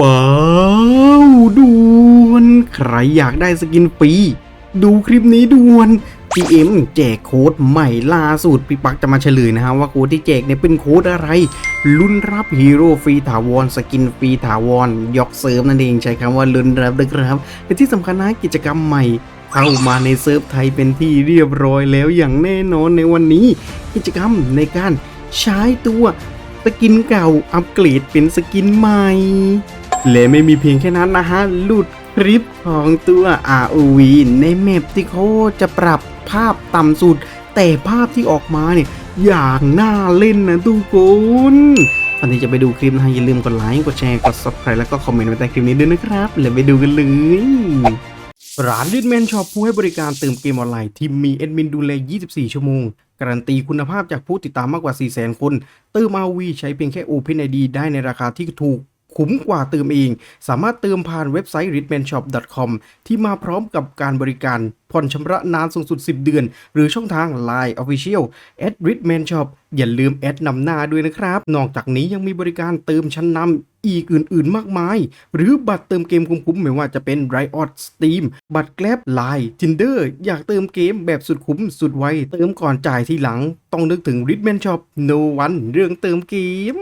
ว้าวด่วนใครอยากได้สกินฟรีดูคลิปนี้ด่วน GM แจกโค้ดใหม่ล่าสุดพี่ปักจะมาเฉลยนะฮะว่าโค้ดที่แจกเนี่ยเป็นโค้ดอะไร ลุ้นรับฮีโร่ฟรีถาวรสกินฟรีถาวรยกเสริมนั่นเองใช้คำว่าลุ้นรับนะครับและที่สำคัญนะกิจกรรมใหม่เข้ามาในเซิร์ฟไทยเป็นที่เรียบร้อยแล้วอย่างแน่นอนในวันนี้ กิจกรรมในการใช้ตัว สกินเก่าอัปเกรดเป็นสกินใหม่ และไม่มีเพียงแค่นั้นนะฮะหลุดคลิปของตัว ROV ในแมปที่เขาจะปรับภาพต่ำสุด แต่ภาพที่ออกมาเนี่ยอย่างน่าเล่นนะทุกคนตอนนี้จะไปดูคลิปนะฮะอย่าลืมกดไลค์ กดแชร์ กด subscribe แล้วก็คอมเมนต์ไว้ใต้คลิปนี้ด้วยนะครับ แล้วไปดูกันเลย ร้านลิทแมนช็อปผู้ให้บริการเติมเกมออนไลน์ที่มีเอดมินดูแล 24 ชั่วโมง การันตีคุณภาพจากผู้ติดตามมากกว่า 400,000 คน เติมอาวีใช้เพียงแค่ OpenID ได้ในราคาที่ถูกคุ้มกว่าเติมเอง สามารถเติมผ่านเว็บไซต์ ritmanshop.com ที่มาพร้อมกับการบริการ ผ่อนชำระนานสูงสุด 10 เดือน หรือช่องทาง Line Official at ritmanshop อย่าลืมแอดนำหน้าด้วยนะครับ นอกจากนี้ยังมีบริการเติมชั้นนำอีกอื่นๆ มากมาย หรือบัตรเติมเกมคุ้มๆ ไม่ว่าจะเป็น Riot Steam บัตรแกลบ Line Tinder อยากเติมเกมแบบสุดคุ้มสุดไว เติมก่อนจ่ายทีหลัง ต้องนึกถึง Ritman Shop No One เรื่องเติมเกม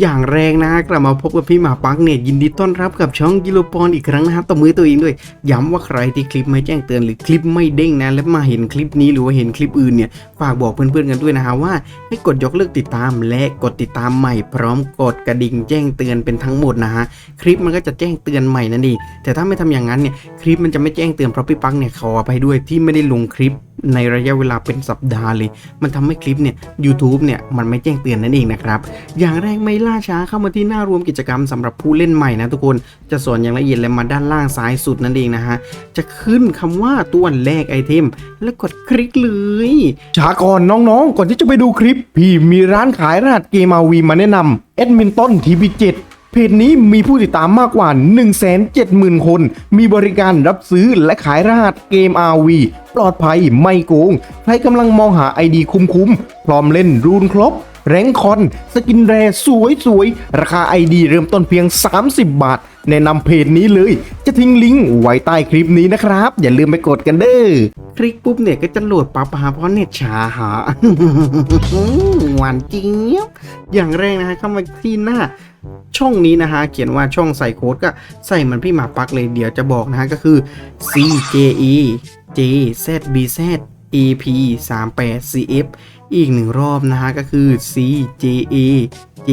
อย่างแรงนะกลับมาพบกับพี่หมาปังเนี่ยยินดีต้อนรับกับช่องกิโลปอนอีกครั้งนะครับตบมือตัวเองด้วย ย้ำว่าใครที่คลิปไม่แจ้งเตือนหรือคลิปไม่เด้งนะแล้วมาเห็นคลิปนี้หรือว่าเห็นคลิปอื่นเนี่ยฝากบอกเพื่อนๆกันด้วยนะฮะว่าให้กดยกเลิกติดตามและกดติดตามใหม่พร้อมกดกระดิ่งแจ้งเตือนเป็นทั้งหมดนะฮะคลิปมันก็จะแจ้งเตือนใหม่นั่นเองแต่ถ้าไม่ทำอย่างนั้นเนี่ยคลิปมันจะไม่แจ้งเตือนเพราะพี่ปังเนี่ยขอไปด้วยที่ไม่ได้ลงคลิป ในระยะเวลาเป็นสัปดาห์เลย มันทำให้คลิปเนี่ย YouTube เนี่ยมันไม่แจ้งเตือนนั่นเองนะครับ อย่างแรกไม่ล่าช้าเข้ามาที่หน้ารวมกิจกรรมสำหรับผู้เล่นใหม่นะทุกคน จะสอนอย่างละเอียดและมาด้านล่างซ้ายสุดนั่นเองนะฮะ จะขึ้นคำว่าตัวแรกไอเทม แล้วกดคลิกเลยช้าก่อนน้องๆ ก่อนที่จะไปดูคลิป พี่มีร้านขายรหัสเกมอาวีมาแนะนำแอดมินต้นทีวีเจ็ด เพจนี้มีผู้ติดตามมากกว่า 170,000 คน มีบริการรับซื้อและขายรหัสเกม RV ปลอดภัยไม่โกง ใครกำลังมองหาไอดีคุ้มๆ พร้อมเล่นรูนครบ แรงคอน สกินแรสวยๆ ราคาไอดีเริ่มต้นเพียง 30 บาท แนะนำเพจนี้เลย จะทิ้งลิงก์ไว้ใต้คลิปนี้นะครับ อย่าลืมไปกดกันเด้อ คลิกปุ๊บเนี่ยก็จะโหลดปั๊บหาเพราะเน็ตช้าหาหวานเจี๊ย อย่างแรกนะฮะเข้ามาที่หน้าช่องนี้นะฮะเขียนว่าช่องใส่โค้ดก็ใส่เหมันพี่หมาปักเลยเดี๋ยวจะบอกนะฮะก็คือ C J E J Z B Z E P 3 8 C F อีกหนึ่งรอบนะฮะก็คือ cje J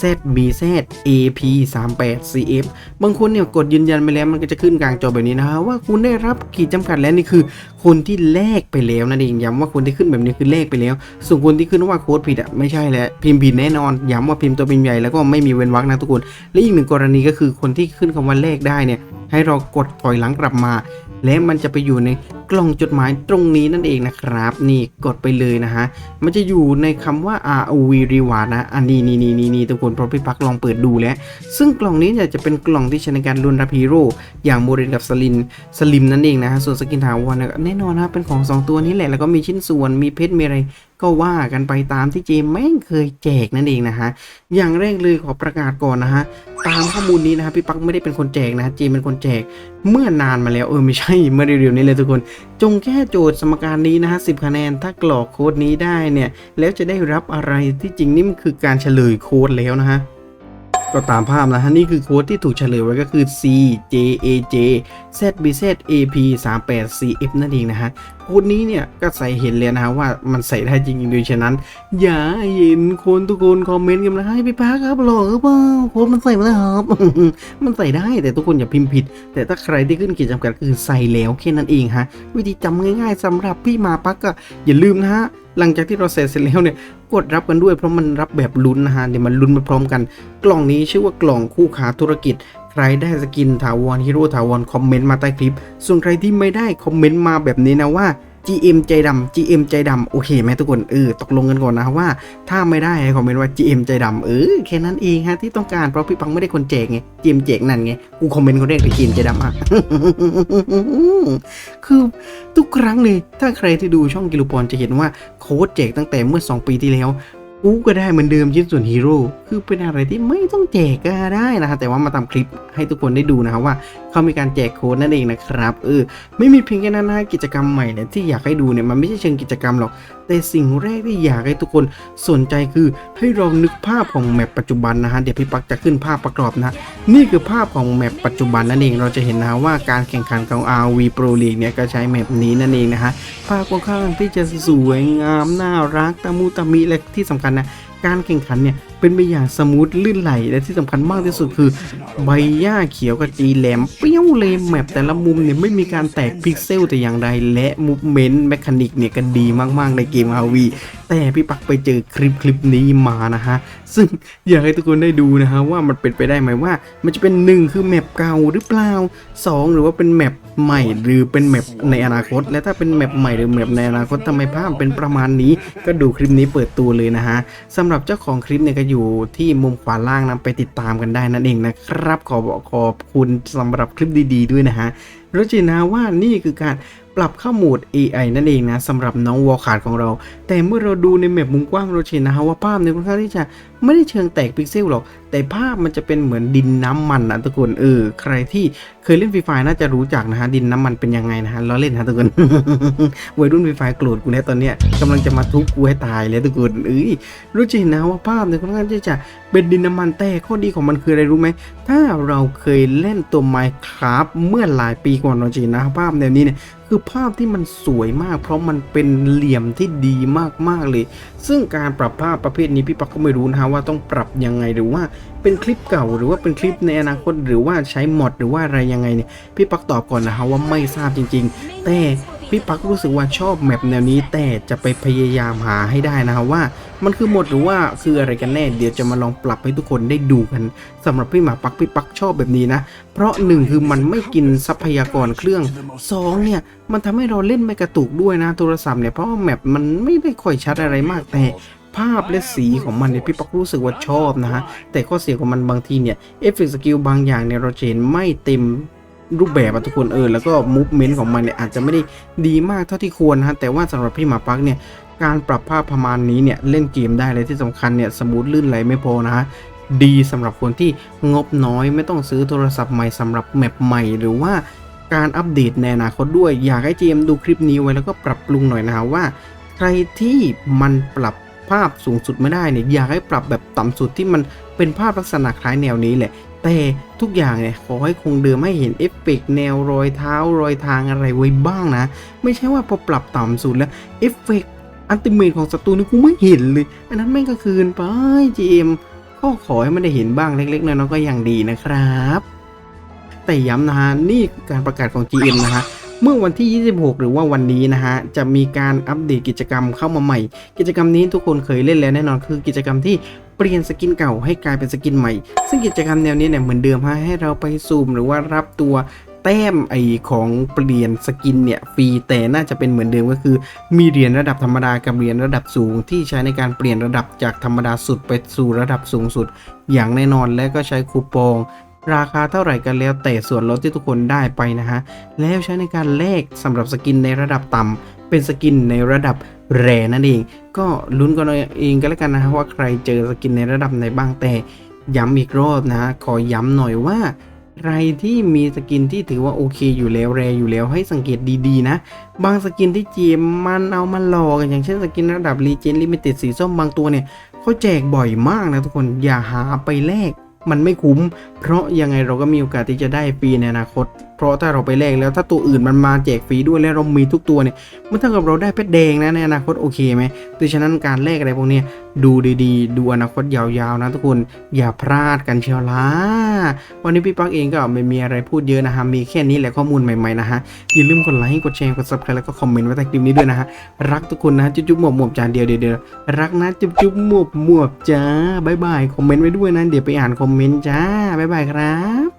Z B Z A P 3 8 C F บางคนเนี่ยกดยืนยันไปแล้วมันก็จะขึ้นกลางจอแบบนี้นะฮะว่าคุณได้รับขีดจำกัดแล้วนี่คือ คนที่แลกไปแล้วนั่นเองย้ำว่าคนที่ขึ้นแบบนี้คือแลกไปแล้ว ส่วนคนที่ขึ้นว่าโค้ดผิดอะไม่ใช่แล้วพิมพ์ผิดแน่นอนย้ำว่าพิมพ์ตัวพิมพ์ใหญ่แล้วก็ไม่มีเว้นวรรคนะทุกคน และอีกหนึ่งกรณีก็คือคนที่ขึ้นคำว่าแลกได้เนี่ยให้เรากดถอยหลังกลับมา และมันจะไปอยู่ในกล่องจดหมายตรงนี้นั่นเองนะครับ นี่กดไปเลยนะฮะมันจะอยู่ในคำว่า ROV Reward นะอันนี้นนี่นี่นี่ทุกคนเพราะพี่ปักลองเปิดดูแล้ว ซึ่งกล่องนี้เนี่ยจะเป็นกล่องที่ใช้ในการลุนรับฮีโร่อย่างโมเรนกับสลินสลิมนั่นเองนะฮะส่วนสกินถาวรเนี่ยแน่นอนนะเป็นของ 2 ตัวนี้แหละแล้วก็มีชิ้นส่วนมีเพชรมีอะไร ก็ว่ากันไปตามที่เจมแม่งเคยแจกนั่นเองนะฮะอย่างแรกเลยขอประกาศก่อนนะฮะตามข้อมูลนี้นะฮะพี่ปักไม่ได้เป็นคนแจกนะฮะเจมเป็นคนแจกเมื่อนานมาแล้วเออไม่ใช่เมื่อเร็วๆนี้เลยทุกคน จงแค่โจทย์สมการนี้นะฮะสิคะแนนถ้ากรอกโค้ดนี้ได้เนี่ยแล้วจะได้รับอะไรที่จริงนี่มันคือการเฉลยโค้ดแล้วนะฮะก็ตามภาพนะฮะ นี่คือโค้ดที่ถูกเฉลยไว้ก็คือ C J A J Z B Z A P 3 8 C F นั่นเองนะฮะโค้ดนี้เนี่ยก็ใส่เห็นเลยนะฮะว่ามันใส่ได้จริงๆโดยฉะนั้น อย่าเห็นคนทุกคนคอมเมนต์กันนะให้พี่พักครับหรอหรือเปล่าโค้ดมันใส่มาแล้วครับมันใส่ได้แต่ทุกคนอย่าพิมพ์ผิด แต่ถ้าใครที่ขึ้นขีดจำกัดก็คือใส่แล้วแค่นั้นเองฮะวิธีจำง่ายๆสำหรับพี่มาปักก็อย่าลืมนะฮะหลังจากที่เราเสร็จเสร็จแล้วเนี่ยกดรับกันด้วยเพราะมันรับแบบลุ้นนะฮะเดี๋ยวมันลุ้นไปพร้อมกัน กล่องนี้ชื่อว่ากล่องคู่ขาธุรกิจ ใครได้สกินถาวรฮีโร่ถาวรคอมเมนต์มาใต้คลิป ส่วนใครที่ไม่ได้คอมเมนต์มาแบบนี้นะว่า GM ใจดำ GM ใจดำโอเคไหมทุกคนเออตกลงกันก่อนนะว่า ถ้าไม่ได้ให้คอมเมนต์ว่า GM ใจดำเออแค่นั้นเองฮะที่ต้องการเพราะพี่ปังไม่ได้คนแจกไง GM แจกนั่นไงกูคอมเมนต์คนแรกเลย GM ใจดำอะคือทุกครั้งเลยถ้าใครที่ดูช่องกิลูปอนจะเห็นว่าโค้ดแจกตั้งแต่เมื่อ 2 ปีที่แล้ว กูก็ได้เหมือนเดิมชิ้นส่วนฮีโร่คือเป็นอะไรที่ไม่ต้องแจกก็ได้นะครับแต่ว่ามาทำคลิปให้ทุกคนได้ดูนะครับว่าเขามีการแจกโค้ดนั่นเองนะครับเออไม่มีเพียงแค่นั้นนะกิจกรรมใหม่เนี่ยที่อยากให้ดูเนี่ยมันไม่ใช่เชิงกิจกรรมหรอกแต่สิ่งแรกที่อยากให้ทุกคนสนใจคือให้ลองนึกภาพของแมปปัจจุบันนะฮะเดี๋ยวพี่ปักจะขึ้นภาพประกอบนะนี่คือภาพของแมปปัจจุบันนั่นเองเราจะเห็นนะว่าการแข่งขันของ RV Pro League เนี่ยก็ใช้แมปนี้นั่นเองนะฮะภาพค่อนข้างที่จะสวยงามน่ารักตะมูตะมิและที่สำคัญนะ การแข่งขันเนี่ยเป็นไปอย่างสมูทลื่นไหล และที่สำคัญมากที่สุดคือ ใบหญ้าเขียวกระจีแหลมเปรี้ยวเลยแมปแต่ละมุมเนี่ยไม่มีการแตกพิกเซลแต่อย่างใดและมูฟเมนต์แมคานิกเนี่ยก็ดีมากๆในเกม RV แต่พี่ปักไปเจอคลิปคลิปนี้มานะฮะ ซึ่งอยากให้ทุกคนได้ดูนะฮะว่ามันเป็นไปได้ไหมว่า มันจะเป็นหนึ่งคือแมปเก่าหรือเปล่าสองหรือว่าเป็นแมปใหม่หรือเป็นแมปในอนาคต และถ้าเป็นแมปใหม่หรือแมปในอนาคตทำไมภาพเป็นประมาณนี้ ก็ดูคลิปนี้เปิดตัวเลยนะฮะสำหรับหรับเจ้าของคลิปเนี่ยก็อยู่ที่มุมขวาล่างนะไปติดตามกันได้นั่นเองนะครับ ขอบอกขอบคุณสำหรับคลิปดี ๆ ด้วยนะฮะรู้จินะว่านี่คือการปรับเข้าโหมด AI นั่นเองนะสำหรับน้องวอลขาดของเรา แต่เมื่อเราดูในแมปมุมกว้างเราจะเห็นนะฮะว่าภาพเนี่ยค่อนข้างที่จะ ไม่ได้เชิงแตกพิกเซลหรอก แต่ภาพมันจะเป็นเหมือนดินน้ำมันนะทุกคนเออใครที่เคยเล่นฟรีไฟน่าจะรู้จักนะฮะดินน้ำมันเป็นยังไงนะฮะล้อเล่นนะทุกคนวัยรุ่นฟรีไฟโกรธกูแล้วตอนเนี้ยกำลังจะมาทุบกูให้ตายเลยทุกคนเอ้ยรู้จริงนะว่าภาพเนี่ยค่อนข้างที่จะเป็นดินน้ำมันแต่ข้อดีของมันคืออะไรรู้ไหมถ้าเราเคยเล่นตัว Minecraft เมื่อหลายปีก่อนเราจะเห็นนะภาพแนวนี้เนี่ยคือภาพที่มันสวยมาก เพราะมันเป็นเหลี่ยมที่ดีมากๆเลย ซึ่งการปรับภาพประเภทนี้พี่ปักก็ไม่รู้นะฮะว่าต้องปรับยังไงหรือว่าเป็นคลิปเก่าหรือว่าเป็นคลิปในอนาคตหรือว่าใช้มอดหรือว่าอะไรยังไงเนี่ยพี่ปักตอบก่อนนะฮะว่าไม่ทราบจริง ๆ แต่พี่ปักรู้สึกว่าชอบแมปแนวนี้ แต่จะไปพยายามหาให้ได้นะฮะว่ามันคือหมดหรือว่าคืออะไรกันแน่เดี๋ยวจะมาลองปรับให้ทุกคนได้ดูกันสำหรับพี่หมาปักพี่ปักชอบแบบนี้นะ เพราะหนึ่งคือมันไม่กินทรัพยากรเครื่องสองเนี่ยมันทำให้เราเล่นไม่กระตุกด้วยนะโทรศัพท์เนี่ยเพราะว่าแมปมันไม่ได้ค่อยชัดอะไรมากแต่ ภาพและสีของมันเนี่ยพี่ปักรู้สึกว่าชอบนะฮะ แต่ข้อเสียของมันบางทีเนี่ยเอฟเฟกต์สกิลบางอย่างเนี่ยเราเห็นไม่เต็มรูปแบบอะทุกคนเออแล้วก็มูฟเมนต์ของมันเนี่ยอาจจะไม่ได้ดีมากเท่าที่ควรนะฮะ แต่ว่าสำหรับพี่หมาปักเนี่ยการปรับภาพประมาณนี้เนี่ยเล่นเกมได้เลยที่สำคัญเนี่ยสมูทลื่นไหลไม่พอนะฮะดีสำหรับคนที่งบน้อยไม่ต้องซื้อโทรศัพท์ใหม่สำหรับแมปใหม่หรือว่าการอัปเดตในอนาคตด้วยอยากให้ GM ดูคลิปนี้ไว้แล้วก็ปรับปรุงหน่อยนะฮะว่า ใครที่มันปรับ ภาพสูงสุดไม่ได้เนี่ยอยากให้ปรับแบบต่ำสุดที่มันเป็นภาพลักษณะคล้ายแนวนี้แหละ แต่ทุกอย่างเนี่ยขอให้คงเดิมให้เห็นเอฟเฟกต์แนวรอยเท้ารอยทางอะไรไว้บ้างนะ ไม่ใช่ว่าพอปรับต่ำสุดแล้วเอฟเฟกต์อันติเมทของศัตรูนี่กูไม่เห็นเลย อันนั้นแม่งก็คืนไป GM ก็ขอให้มันได้เห็นบ้างเล็กๆน้อยๆก็ยังดีนะครับ แต่ย้ำนะฮะนี่การประกาศของ GM นะฮะ เมื่อวันที่ 26 หรือว่าวันนี้นะฮะ จะมีการอัปเดตกิจกรรมเข้ามาใหม่ กิจกรรมนี้ทุกคนเคยเล่นแล้วแน่นอนคือกิจกรรมที่เปลี่ยนสกินเก่าให้กลายเป็นสกินใหม่ ซึ่งกิจกรรมแนวนี้เนี่ยเหมือนเดิมฮะให้เราไปซูมหรือว่ารับตัวแต้มไอของเปลี่ยนสกินเนี่ยฟรีแต่น่าจะเป็นเหมือนเดิมก็คือ มีเหรียญระดับธรรมดากับเหรียญระดับสูง ที่ใช้ในการเปลี่ยนระดับจากธรรมดาสุดไปสู่ระดับสูงสุด อย่างแน่นอนและก็ใช้คูปอง ราคาเท่าไหร่กันแล้วแต่ส่วนลดที่ทุกคนได้ไปนะฮะ แล้วใช้ในการแลกสำหรับสกินในระดับต่ำเป็นสกินในระดับแรนั่นเอง ก็ลุ้นกันเองก็แล้วกันนะฮะว่าใครเจอสกินในระดับไหนบ้างแต่ย้ำอีกรอบนะฮะขอย้ำหน่อยว่าใครที่มีสกินที่ถือว่าโอเคอยู่แล้วแรอยู่แล้วให้สังเกตดีๆนะ บางสกินที่เจมมันเอามาหลอกกันอย่างเช่นสกินระดับรีเจนลิมิเต็ดสีส้มบางตัวเนี่ยเขาแจกบ่อยมากนะทุกคนอย่าหาไปแลก มันไม่คุ้ม เพราะยังไงเราก็มีโอกาสที่จะได้ฟรีในอนาคต ราะถ้าเราไปแลกแล้วถ้าตัวอื่นมันมาแจกฟรีด้วยแล้วเรามีทุกตัวเนี่ยมันเท่ากับเราได้เพชรแดงนะในอนาคตโอเคไหมดังฉะนั้นการแลกอะไรพวกเนี้ยดูดีๆ ดูอนาคตยาวๆนะทุกคนอย่าพลาดกันเชียวล่ะวันนี้พี่ปักเองก็ไม่มีอะไรพูดเยอะนะฮะมีแค่นี้แหละข้อมูลใหม่ๆนะฮะอย่าลืมกดไลค์กดแชร์กด subscribe แล้วก็คอมเมนต์ไว้ใต้คลิปนี้ด้วยนะฮะรักทุกคนนะจุ๊บๆหมวบหมวบจานเดียวเดียวรักนะจุ๊บๆหมวบหมวบจ้าบ๊ายบายคอมเมนต์ไว้ด้วยนะเดี๋ยวไปอ่านคอมเมนต์จ้าบ๊ายบายครับ